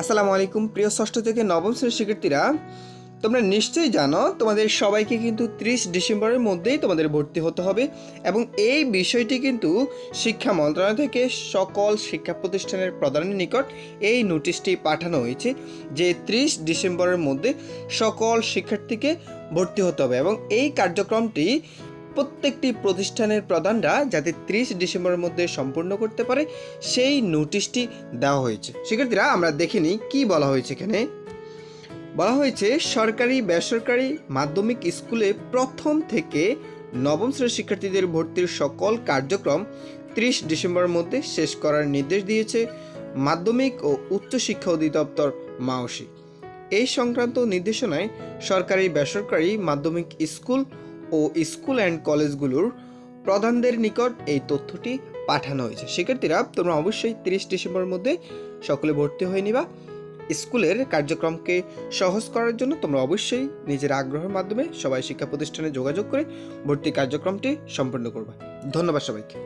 আসসালামু আলাইকুম, প্রিয় ষষ্ঠ থেকে নবম শ্রেণির শিক্ষার্থীরা। তোমরা নিশ্চয়ই জানো, তোমাদের সবাইকে কিন্তু ত্রিশ ডিসেম্বরের মধ্যেই তোমাদের ভর্তি হতে হবে এবং এই বিষয়টি কিন্তু শিক্ষা মন্ত্রণালয় থেকে সকল শিক্ষা প্রতিষ্ঠানের প্রধানের নিকট এই নোটিশটি পাঠানো হয়েছে যে ত্রিশ ডিসেম্বরের মধ্যে সকল শিক্ষার্থীকে ভর্তি হতে হবে এবং এই কার্যক্রমটি প্রত্যেকটি প্রতিষ্ঠানের প্রধানরা যাতে ত্রিশ ডিসেম্বরের মধ্যে সম্পূর্ণ করতে পারে, সেই নোটিশটি দেওয়া হয়েছে। শিক্ষার্থীরা, আমরা দেখে নিই কী বলা হয়েছে এখানে। বলা হয়েছে, সরকারি, বেসরকারি মাধ্যমিক স্কুলে প্রথম থেকে নবম শ্রেণির শিক্ষার্থীদের ভর্তির সকল কার্যক্রম ত্রিশ ডিসেম্বরের মধ্যে শেষ করার নির্দেশ দিয়েছে মাধ্যমিক ও উচ্চশিক্ষা অধিদপ্তর মাওসি। এই সংক্রান্ত নির্দেশনায় সরকারি, বেসরকারি মাধ্যমিক স্কুল ও স্কুল অ্যান্ড কলেজগুলোর প্রধানদের নিকট এই তথ্যটি পাঠানো হয়েছে। শিক্ষার্থীরা, তোমরা অবশ্যই তিরিশ ডিসেম্বর মধ্যে সকলে ভর্তি হয়ে নিবা। স্কুলের কার্যক্রমকে সহজ করার জন্য তোমরা অবশ্যই নিজের আগ্রহের মাধ্যমে সবাই শিক্ষা প্রতিষ্ঠানে যোগাযোগ করে ভর্তি কার্যক্রমটি সম্পন্ন করবা। ধন্যবাদ সবাইকে।